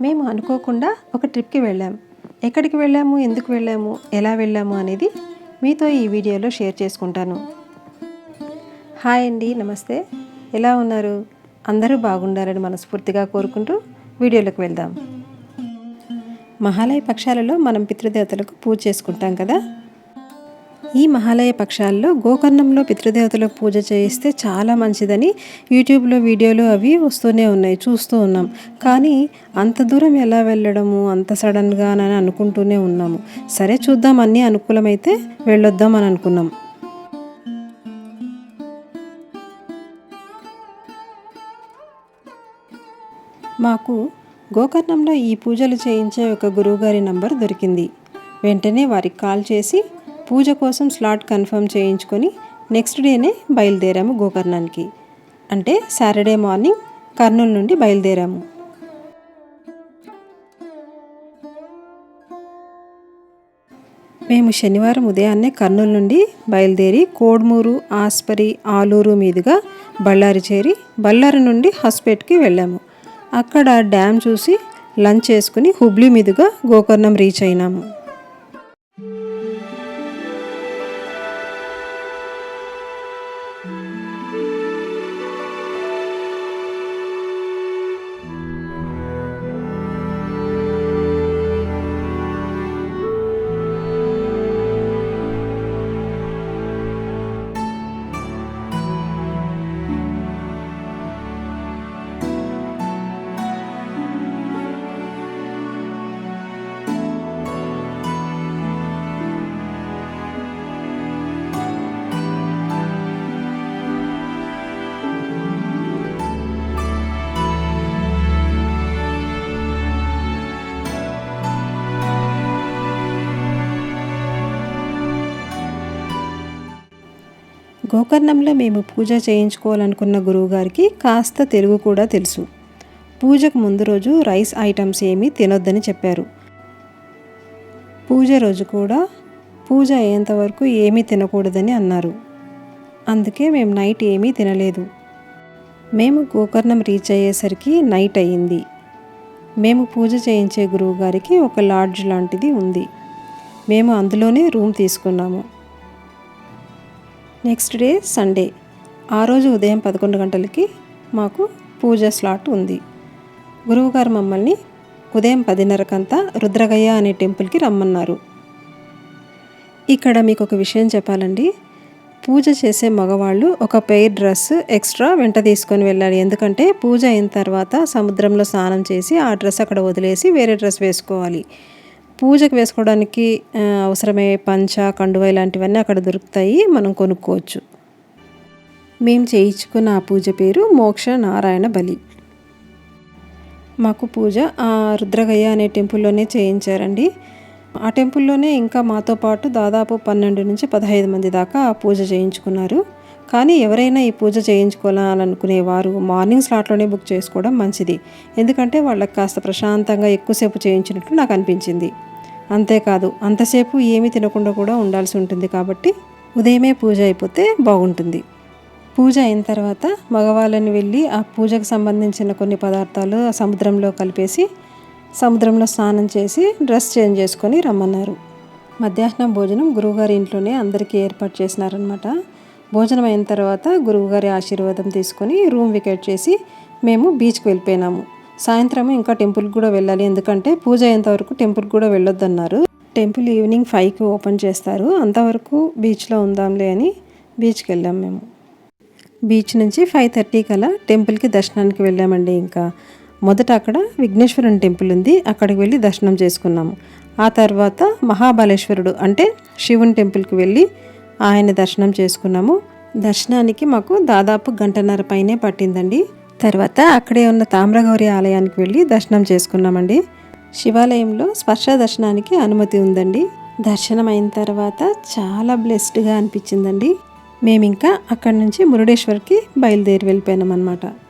మేము అనుకోకుండా ఒక ట్రిప్కి వెళ్ళాం. ఎక్కడికి వెళ్ళాము? ఎందుకు వెళ్ళాము? ఎలా వెళ్ళాము? అనేది మీతో ఈ వీడియోలో షేర్ చేసుకుంటాను. హాయ్ అండి నమస్తే. ఎలా ఉన్నారు? అందరూ బాగుండాలని మనస్ఫూర్తిగా కోరుకుంటూ వీడియోలోకి వెళ్దాం. మహాలయ పక్షాలలో మనం పితృదేవతలకు పూజ చేసుకుంటాం కదా? ఈ మహాలయ పక్షాల్లో గోకర్ణంలో పితృదేవతలకు పూజ చేయిస్తే చాలా మంచిదని యూట్యూబ్లో వీడియోలు అవి వస్తూనే ఉన్నాయి చూస్తూ ఉన్నాం. కానీ అంత దూరం ఎలా వెళ్ళడము అంత సడన్గా అని అనుకుంటూనే ఉన్నాము. సరే చూద్దాం అన్నీ అనుకూలమైతే వెళ్ళొద్దాం అని అనుకున్నాం. మాకు గోకర్ణంలో ఈ పూజలు చేయించే ఒక గురువుగారి నంబర్ దొరికింది. వెంటనే వారికి కాల్ చేసి పూజ కోసం స్లాట్ కన్ఫర్మ్ చేయించుకొని నెక్స్ట్ డేనే బయలుదేరాము గోకర్ణానికి. అంటే సాటర్డే మార్నింగ్ కర్నూలు నుండి బయలుదేరాము. మేము శనివారం ఉదయాన్నే కర్నూలు నుండి బయలుదేరి కోడ్మూరు ఆస్పరి ఆలూరు మీదుగా బళ్ళారి చేరి బళ్ళారి నుండి హస్పేట్కి వెళ్ళాము. అక్కడ డ్యామ్ చూసి లంచ్ చేసుకుని హుబ్లీ మీదుగా గోకర్ణం రీచ్ అయినాము. గోకర్ణంలో మేము పూజ చేయించుకోవాలనుకున్న గురువుగారికి కాస్త తెలుగు కూడా తెలుసు. పూజకు ముందు రోజు రైస్ ఐటమ్స్ ఏమీ తినొద్దని చెప్పారు. పూజ రోజు కూడా పూజ అయ్యేంతవరకు ఏమీ తినకూడదని అన్నారు. అందుకే మేము నైట్ ఏమీ తినలేదు. మేము గోకర్ణం రీచ్ అయ్యేసరికి నైట్ అయ్యింది. మేము పూజ చేయించే గురువుగారికి ఒక లాడ్జ్ లాంటిది ఉంది. మేము అందులోనే రూమ్ తీసుకున్నాము. నెక్స్ట్ డే సండే ఆ రోజు ఉదయం పదకొండు గంటలకి మాకు పూజ స్లాట్ ఉంది. గురువుగారు మమ్మల్ని ఉదయం పదిన్నరకంతా రుద్రగయ్య అనే టెంపుల్కి రమ్మన్నారు. ఇక్కడ మీకు ఒక విషయం చెప్పాలండి. పూజ చేసే మగవాళ్ళు ఒక పెయిర్ డ్రెస్ ఎక్స్ట్రా వెంట తీసుకొని వెళ్ళాలి. ఎందుకంటే పూజ అయిన తర్వాత సముద్రంలో స్నానం చేసి ఆ డ్రెస్ అక్కడ వదిలేసి వేరే డ్రెస్ వేసుకోవాలి. పూజకు వేసుకోవడానికి అవసరమయ్యే పంచ కండువ ఇలాంటివన్నీ అక్కడ దొరుకుతాయి. మనం కొనుక్కోవచ్చు. మేము చేయించుకున్న ఆ పూజ పేరు మోక్ష నారాయణ బలి. మాకు పూజ ఆ రుద్రగయ్య అనే టెంపుల్లోనే చేయించారండి. ఆ టెంపుల్లోనే ఇంకా మాతో పాటు దాదాపు పన్నెండు నుంచి పదహైదు మంది దాకా ఆ పూజ చేయించుకున్నారు. కానీ ఎవరైనా ఈ పూజ చేయించుకోవాలనుకునే వారు మార్నింగ్ స్లాట్లోనే బుక్ చేసుకోవడం మంచిది. ఎందుకంటే వాళ్ళకి కాస్త ప్రశాంతంగా ఎక్కువసేపు చేయించినట్లు నాకు అనిపించింది. అంతేకాదు అంతసేపు ఏమీ తినకుండా కూడా ఉండాల్సి ఉంటుంది కాబట్టి ఉదయమే పూజ అయిపోతే బాగుంటుంది. పూజ అయిన తర్వాత మగవాళ్ళని వెళ్ళి ఆ పూజకు సంబంధించిన కొన్ని పదార్థాలు సముద్రంలో కలిపేసి సముద్రంలో స్నానం చేసి డ్రెస్ చేంజ్ చేసుకొని రమ్మన్నారు. మధ్యాహ్నం భోజనం గురువుగారి ఇంట్లోనే అందరికీ ఏర్పాటు చేసినారనమాట భోజనం అయిన తర్వాత గురువుగారి ఆశీర్వాదం తీసుకొని రూమ్ వికెట్ చేసి మేము బీచ్కి వెళ్ళిపోయినాము. సాయంత్రం ఇంకా టెంపుల్కి కూడా వెళ్ళాలి. ఎందుకంటే పూజ అయ్యేంతవరకు టెంపుల్కి కూడా వెళ్ళొద్దన్నారు. టెంపుల్ ఈవినింగ్ ఫైవ్కి ఓపెన్ చేస్తారు. అంతవరకు బీచ్లో ఉందాంలే అని బీచ్కి వెళ్ళాం మేము. బీచ్ నుంచి ఫైవ్ థర్టీ కల్లా టెంపుల్కి దర్శనానికి వెళ్ళామండి ఇంకా. మొదట అక్కడ విఘ్నేశ్వరుని టెంపుల్ ఉంది. అక్కడికి వెళ్ళి దర్శనం చేసుకున్నాము. ఆ తర్వాత మహాబలేశ్వరుడు అంటే శివుని టెంపుల్కి వెళ్ళి ఆయన దర్శనం చేసుకున్నాము. దర్శనానికి మాకు దాదాపు గంటన్నర పైనే పట్టిందండి. తర్వాత అక్కడే ఉన్న తామ్రగౌరి ఆలయానికి వెళ్ళి దర్శనం చేసుకున్నామండి. శివాలయంలో స్పర్శ దర్శనానికి అనుమతి ఉందండి. దర్శనం అయిన తర్వాత చాలా బ్లెస్డ్గా అనిపించిందండి. మేము ఇంకా అక్కడి నుంచి మురుడేశ్వర్కి బయలుదేరి వెళ్ళిపోయినాం అనమాట